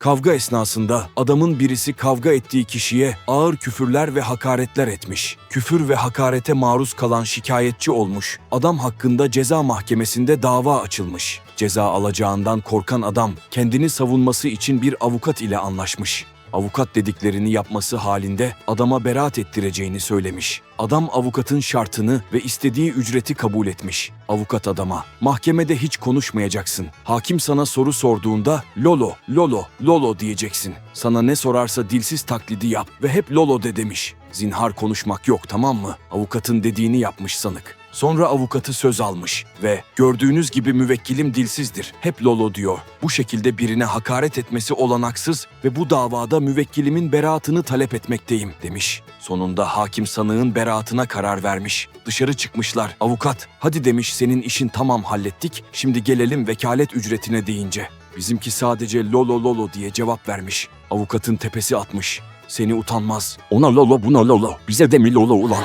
Kavga esnasında adamın birisi kavga ettiği kişiye ağır küfürler ve hakaretler etmiş. Küfür ve hakarete maruz kalan şikayetçi olmuş. Adam hakkında ceza mahkemesinde dava açılmış. Ceza alacağından korkan adam kendini savunması için bir avukat ile anlaşmış. Avukat dediklerini yapması halinde adama beraat ettireceğini söylemiş. Adam avukatın şartını ve istediği ücreti kabul etmiş. Avukat adama, mahkemede hiç konuşmayacaksın. Hakim sana soru sorduğunda lolo, lolo, lolo diyeceksin. Sana ne sorarsa dilsiz taklidi yap ve hep lolo de demiş. Zinhar konuşmak yok tamam mı? Avukatın dediğini yapmış sanık. Sonra avukatı söz almış ve gördüğünüz gibi müvekkilim dilsizdir. Hep lolo diyor. Bu şekilde birine hakaret etmesi olanaksız ve bu davada müvekkilimin beraatını talep etmekteyim demiş. Sonunda hakim sanığın beraatına karar vermiş. Dışarı çıkmışlar. Avukat hadi demiş senin işin tamam hallettik. Şimdi gelelim vekalet ücretine deyince. Bizimki sadece lolo lolo diye cevap vermiş. Avukatın tepesi atmış. Seni utanmaz. Ona lolo buna lolo. Bize de mi lolo ulan?